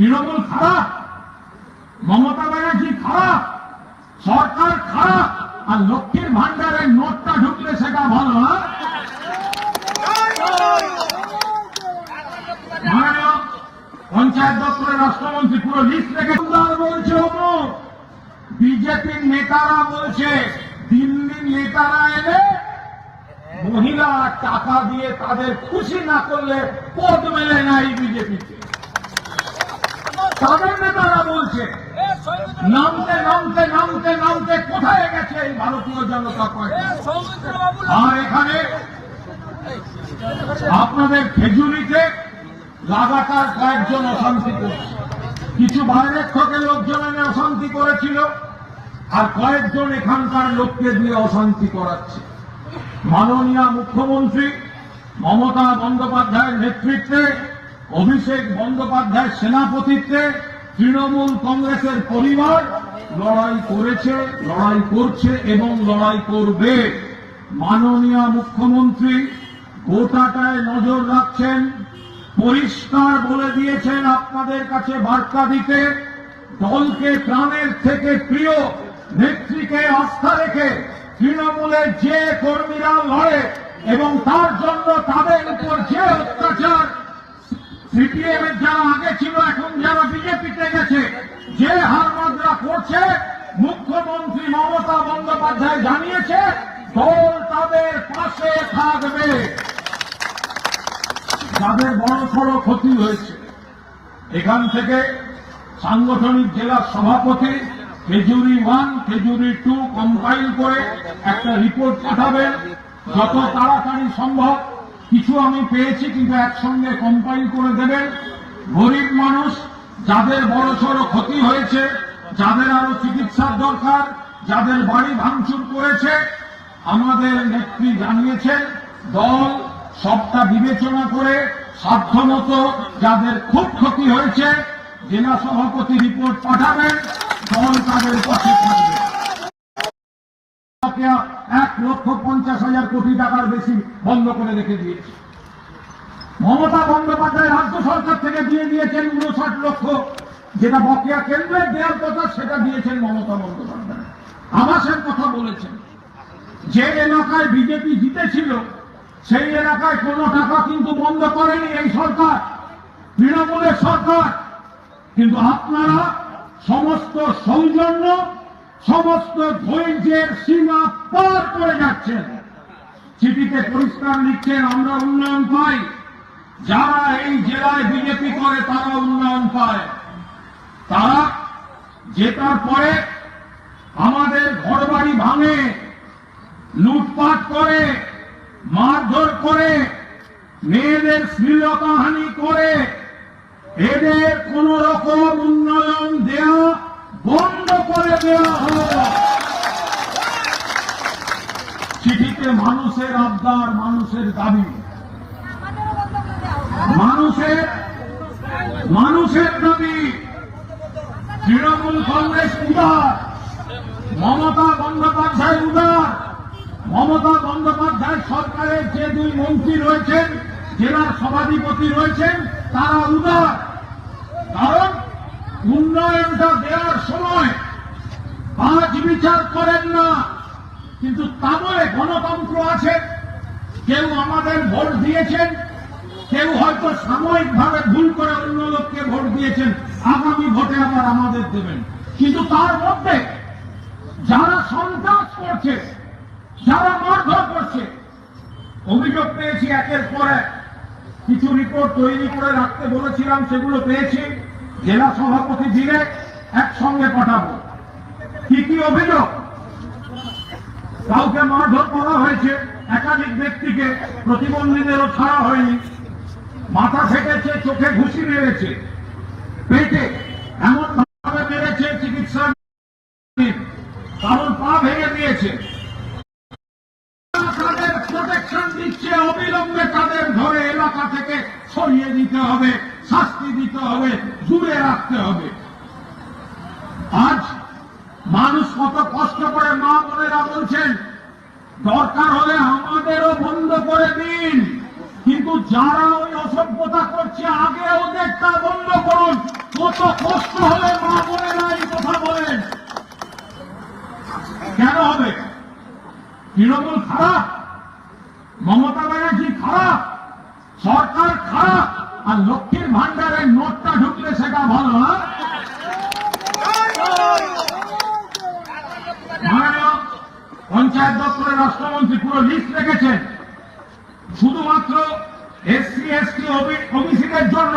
তৃণমূল খারাপ, মমতা ব্যানার্জি খারাপ, সরকার খারাপ, আর লক্ষ্মীর ভান্ডারের নোটটা ঢুকলে সেটা ভালো মাননীয় পঞ্চায়েত দপ্তরের রাষ্ট্রমন্ত্রী পুরো লিস্ট রেখে বলছে বিজেপির নেতারা বলছে দিল্লির নেতারা এলে মহিলা টাকা দিয়ে তাদের খুশি না করলে পদ মেলে না এই বিজেপিতে। তাদের নেতারা বলছে, নামতে নামতে নামতে নামতে কোথায় গেছে এই ভারতীয় জনতা পার্টি? আর এখানে আপনাদের খেজুরিতে লাগাতার কয়েকজন অশান্তি করছে। কিছু বাইরেক্ষকের লোকজন এনে অশান্তি করেছিল, আর কয়েকজন এখানকার লোককে দিয়ে অশান্তি করাচ্ছে। মাননীয় মুখ্যমন্ত্রী মমতা বন্দ্যোপাধ্যায়ের নেতৃত্বে অভিষেক বন্দ্যোপাধ্যায়ের সেনাপতিত্বে তৃণমূল কংগ্রেসের পরিবার লড়াই করেছে, লড়াই করছে এবং লড়াই করবে। মাননীয় মুখ্যমন্ত্রী গোটাটায় নজর রাখছেন, পরিষ্কার বলে দিয়েছেন আপনাদের কাছে বার্তা দিতে, দলকে প্রাণের থেকে প্রিয়, নেত্রীকে আস্থা রেখে তৃণমূলের যে কর্মীরা লড়ে এবং তার জন্য তাদের উপর যে অত্যাচার সিপিএম এর যারা আগে ছিল, এখন যারা বিজেপিতে গেছে, যে হারমাদরা করছে, মুখ্যমন্ত্রী মমতা বন্দ্যোপাধ্যায় জানিয়েছে, দল তাদের পাশে থাকবে। যাদের বড় সড়ো ক্ষতি হয়েছে। এখান থেকে সাংগঠনিক জেলার সভাপতি Khejuri one, Khejuri two compile করে একটা রিপোর্ট পাঠাবেন, যত তাড়াতাড়ি সম্ভব। কিছু আমি পেয়েছি কিন্তু একসঙ্গে কম্পাইল করে দেবেন। গরিব মানুষ, যাদের বড় সড়ো ক্ষতি হয়েছে, যাদের আরও চিকিৎসার দরকার, যাদের বাড়ি ভাঙচুর করেছে, আমাদের নেত্রী জানিয়েছেন, দল সবটা বিবেচনা করে সাধ্যমতো যাদের খুব ক্ষতি হয়েছে, জেলা সভাপতি রিপোর্ট পাঠাবেন, দল তাদের পাশে থাকবে। এক লক্ষ পঞ্চাশ হাজার কোটি টাকার বেশি বন্ধ করে রেখে দিয়েছে। মমতা বন্দ্যোপাধ্যায় রাজ্য সরকার থেকে দিয়ে দিয়েছেন উনষাট লক্ষ। যেটা বকেয়া কেন্দ্রের দেওয়ার কথা, সেটা দিয়েছেন মমতা বন্দ্যোপাধ্যায়। আবাসের কথা বলেছেন। যে এলাকায় বিজেপি জিতেছিল, সেই এলাকায় কোনো টাকা কিন্তু বন্ধ করেনি এই সরকার, তৃণমূলের সরকার। কিন্তু আপনারা সমস্ত সৌজন্য, সমস্ত ধৈর্যের সীমা পার করে যাচ্ছেন। চিঠিতে পরিষ্কার লিখছেন, আমরা উন্নয়ন পাই। যারা এই জেলায় বিজেপি করে, তারা উন্নয়ন পায়। তারা জেতার পরে আমাদের ঘরবাড়ি ভাঙে, লুটপাট করে, মারধর করে, মেয়েদের শ্লীলতাহানি করে। এদের কোন রকম উন্নয়ন দেওয়া বন্ধ করে দেওয়া হলো চিঠিতে মানুষের আবদার মানুষের দাবি। মানুষের মানুষের দাবি, তৃণমূল কংগ্রেস উদার, মমতা বন্দ্যোপাধ্যায় উদার, মমতা বন্দ্যোপাধ্যায় সরকারের যে দুই মন্ত্রী রয়েছেন, জেলার সভাধিপতি রয়েছেন, তারা উদার। কারণ উন্নয়নটা দেওয়ার সময় কাজ বিচার করেন না। কিন্তু তা বলে গণতন্ত্র আছে। কেউ আমাদের ভোট দিয়েছেন, কেউ হয়তো সাময়িকভাবে ভুল করে অন্য লোককে ভোট দিয়েছেন, আগামী ভোটে আবার আমাদের দেবেন। কিন্তু তার মধ্যে যারা সন্ত্রাস করছে, যারা মারধর করছে, অভিযোগ পেয়েছি একের পর এক। কিছু রিপোর্ট তৈরি করে রাখতে বলেছিলাম, সেগুলো পেয়েছি। জেলা সভাপতি দিলে একসঙ্গে পাঠাবো। কি কি অভিযোগ? কাউকে মারধর করা হয়েছে, একাধিক ব্যক্তিকে প্রতিবন্ধীদেরও ছাড়া হয়নি। মাথা ফেটেছে, চোখে ঘুষি মেরেছে। পেটে এমন ভাবে মেরেছে, চিকিৎসা কারণ পা ভেঙে দিয়েছে। তাদের প্রোটেকশন দিচ্ছে, অবিলম্বে তাদের ধরে এলাকা থেকে সরিয়ে দিতে হবে, শাস্তি দিতে হবে, দূরে রাখতে হবে। আজ মানুষ কত কষ্ট করে মা বোনেরা বলছেন, দরকার হলে আমাদেরও বন্ধ করে দিন। কিন্তু যারা ওই অসভ্যতা করছে, আগে ওদেরটা বন্ধ করুন। কত কষ্ট হলে মা বোনেরা এই কথা বলেন। কেন হবে? তৃণমূল খারাপ, মমতা ব্যানার্জি খারাপ, সরকার খারাপ, আর লক্ষ্মীর ভান্ডারের নোটটা ঢুকলে সেটা ভালো না? পঞ্চায়েত দপ্তরের রাষ্ট্রমন্ত্রী পুরো লিস্ট রেখেছেন। শুধুমাত্র এসসি এসটি ওবিসিদের জন্য।